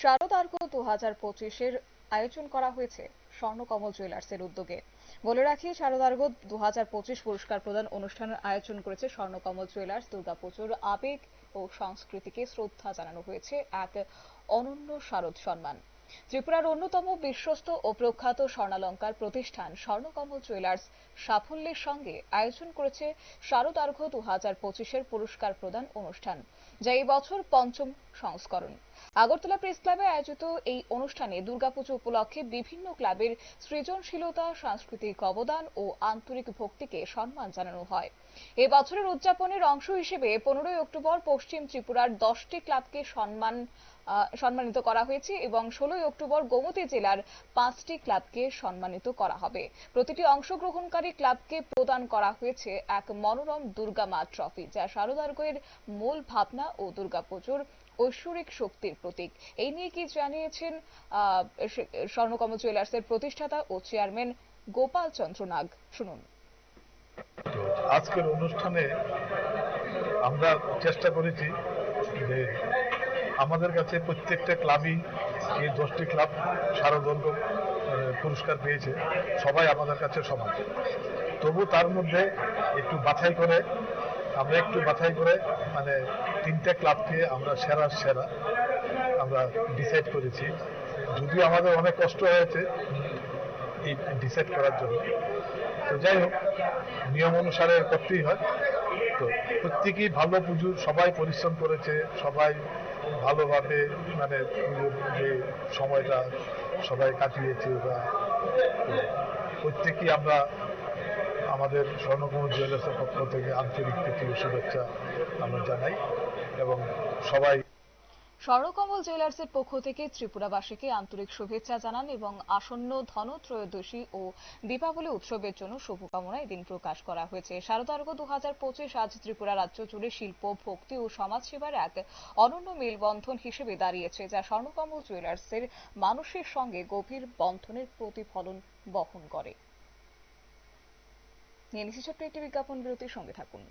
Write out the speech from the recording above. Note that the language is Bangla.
শারদার্ঘ দু হাজার পঁচিশের আয়োজন করা হয়েছে স্বর্ণকমল জুয়েলার্সের উদ্যোগে। বলে রাখি শারদার্ঘ দু হাজার পঁচিশ পুরস্কার প্রদান অনুষ্ঠানের আয়োজন করেছে স্বর্ণকমল জুয়েলার্স দুর্গাপুজোর আবেগ ও সংস্কৃতিকে শ্রদ্ধা জানানো হয়েছে এক অনন্য শারদ সম্মান। ত্রিপুরার অন্যতম বিশ্বস্ত ও প্রখ্যাত স্বর্ণালঙ্কার প্রতিষ্ঠান স্বর্ণকমল জুয়েলার্স সাফল্যের সঙ্গে আয়োজন করেছে শারদার্ঘ দু হাজার পঁচিশের পুরস্কার প্রদান অনুষ্ঠান, যা বছর পঞ্চম সংস্করণ। আগরতলা প্রেস ক্লাবে আয়োজিত এই অনুষ্ঠানে দুর্গাপুজো উপলক্ষে বিভিন্ন ক্লাবের সৃজনশীলতা, সাংস্কৃতিক অবদান ও আন্তরিক ভক্তিকে সম্মান জানানো হয়। এ বছরের উদযাপনের অংশ হিসেবে পনেরোই অক্টোবর পশ্চিম ত্রিপুরার দশটি ক্লাবকে সম্মান সম্মানিত করা হয়েছে এবং ষোলোই অক্টোবর গোমতী জেলার পাঁচটি ক্লাবকে সম্মানিত করা হবে। প্রতিটি অংশগ্রহণকারী ক্লাবকে প্রদান করা হয়েছে এক মনোরম দুর্গা মা ট্রফি যা শারদার্ঘের মূল ভাবনা ও দুর্গাপুজোর ঐশ্বরিক শক্তির প্রতীক। এই নিয়ে কি জানিয়েছেন আহ, সে- স্বর্ণকমল জুয়েলার্সের প্রতিষ্ঠাতা ও চেয়ারম্যান গোপাল চন্দ্র নাগ। শুনুন। আজকের অনুষ্ঠানে আমরা চেষ্টা করেছি যে আমাদের কাছে প্রত্যেকটা ক্লাবই এই দশটি ক্লাব শারদর্ঘ পুরস্কার পেয়েছে। সবাই আমাদের কাছে সমান। তবু তার মধ্যে একটু বাছাই করে, আমরা একটু বাছাই করে মানে তিনটে ক্লাবকে আমরা সেরা সেরা আমরা ডিসাইড করেছি। যদিও আমাদের অনেক কষ্ট হয়েছে এই ডিসাইড করার জন্য। তো যাই হোক, নিয়ম অনুসারে করতেই হয়। তো প্রত্যেকেই ভালো পুজো, সবাই পরিশ্রম করেছে, সবাই ভালোভাবে মানে পুজোর যে সময়টা সবাই কাটিয়েছে বা প্রত্যেকেই আমরা আমাদের স্বর্ণকুমার জুয়েলার্সের পক্ষ থেকে আন্তরিক প্রীতি শুভেচ্ছা আমরা জানাই এবং সবাই স্বর্ণকমল জুয়েলার্সের পক্ষ থেকে ত্রিপুরাবাসীকে আন্তরিক শুভেচ্ছা জানান এবং আসন্ন ধনত্রয়োদশী ও দীপাবলি উৎসবের জন্য শুভকামনা এদিন প্রকাশ করা হয়েছে। শারদার্ঘ দু হাজার পঁচিশ আজ ত্রিপুরা রাজ্য জুড়ে শিল্প, ভক্তি ও সমাজসেবার এক অনন্য মেলবন্ধন হিসেবে দাঁড়িয়েছে, যা স্বর্ণকমল জুয়েলার্সের মানুষের সঙ্গে গভীর বন্ধনের প্রতিফলন বহন করে। একটি বিজ্ঞাপন বিরতির সঙ্গে থাকুন।